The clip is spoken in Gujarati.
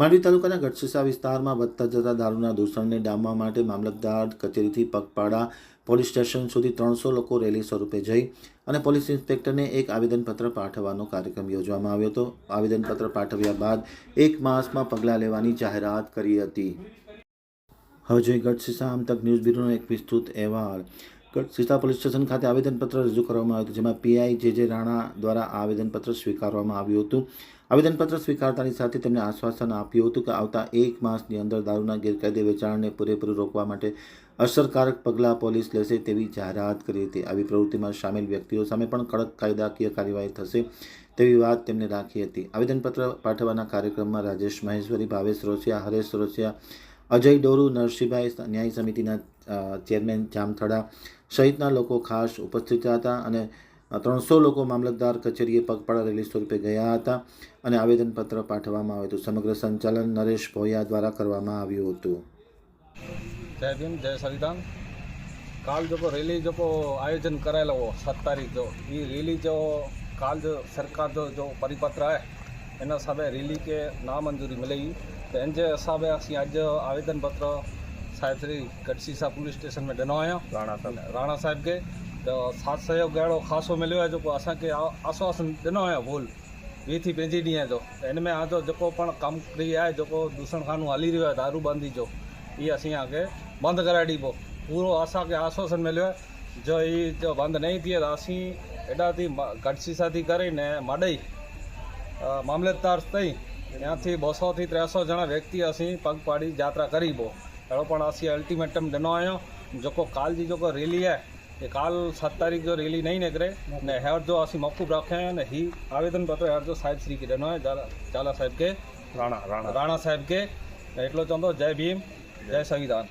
માંડવી તાલુકાના ગઢસીસા વિસ્તારમાં વધતા જતા દારૂના દૂષણને ડામવા માટે મામલતદાર કચેરીથી પગપાળા પોલીસ સ્ટેશન સુધી ત્રણસો લોકો રેલી સ્વરૂપે જઈ અને પોલીસ ઇન્સ્પેક્ટરને એક આવેદનપત્ર પાઠવવાનો કાર્યક્રમ યોજવામાં આવ્યો હતો. આવેદનપત્ર પાઠવ્યા બાદ એક માસમાં પગલાં લેવાની જાહેરાત કરી હતી. હવે જોઈએ ગઢસીસા આમતક ન્યૂઝ બ્યુરોનો એક વિસ્તૃત અહેવાલ. ગઢસીસા પોલીસ સ્ટેશન ખાતે આવેદનપત્ર રજૂ કરવામાં આવ્યું હતું, જેમાં પીઆઈ જે જે રાણા દ્વારા આવેદનપત્ર સ્વીકારવામાં આવ્યું હતું. આવેદનપત્ર સ્વીકારતાની સાથે તેમણે આશ્વાસન આપ્યું હતું કે આવતા એક માસની અંદર દારૂના ગેરકાયદે વેચાણને પૂરેપૂરું રોકવા માટે અસરકારક પગલાં પોલીસ લેશે તેવી જાહેરાત કરી હતી. આવી પ્રવૃત્તિમાં સામેલ વ્યક્તિઓ સામે પણ કડક કાયદાકીય કાર્યવાહી થશે તેવી વાત તેમણે રાખી હતી. આવેદનપત્ર પાઠવવાના કાર્યક્રમમાં રાજેશ મહેશ્વરી, ભાવેશ રોસિયા હરેશ રોસિયા અજય ડોરુ, નરસિંહભાઈ ન્યાય સમિતિના ચેરમેન જામથડા સહિતના લોકો ખાસ ઉપસ્થિત હતા અને ત્રણસો લોકો મામલતદાર કચેરીએ પગપાળા રેલી સ્વરૂપે ગયા હતા અને આવેદનપત્ર પાઠવવામાં આવ્યું હતું સમગ્ર સંચાલન નરેશ ભોયા દ્વારા કરવામાં આવ્યું હતું जय भीम जय संविधान काल जेको रैली जेको आयोजन करायल हो सत तारीख़ जो ई रैली जो काल जो सरकार जो जो परिपत्र आहे हिन हिसाबे रैली खे नामंजूरी मिलेगी त इन जे हिसाबे असीं अॼु आवेदन पत्र साहिब श्री कटसीसा पुलिस स्टेशन में ॾिनो आहियां राणा साहिब राणा साहिब खे त साथ सहयोग अहिड़ो ख़ासो मिलियो आहे जेको असांखे आश्वासन ॾिनो आहियां भूल ॿी थी पंहिंजी ॾींहं जो हिन में हाणे जेको पाण कमु कई आहे जेको दूषणखानो हली रहियो आहे दारू बंदी जो इहा असांखे बंदि कराए ॾिबो पूरो असांखे आश्वासन मिलियो आहे जो हीअ जो बंदि न थिए त असीं हेॾा थी गॾसीसा थी करे ने माॾई મામલતદાર થઈ ત્યાંથી બસોથી ત્રણસો જણા વ્યક્તિ અસી પગપાળી યાત્રા કરી બહુ अहिड़ो पण असीं अल्टीमेटम ॾिनो आहियूं जेको काल जी जेको रैली आहे काल सत तारीख़ जो रैली नहीं निकिरे न हेर जो असीं मौक़ूफ़ रखिया आहिनि ही आवेदन पत्र हेर जो साहिब श्री खे ॾिनो आहे जाला जाला साहिब खे राणा राणा राणा साहिब खे એટલો ચંદો જય ભીમ જય સંવિધાન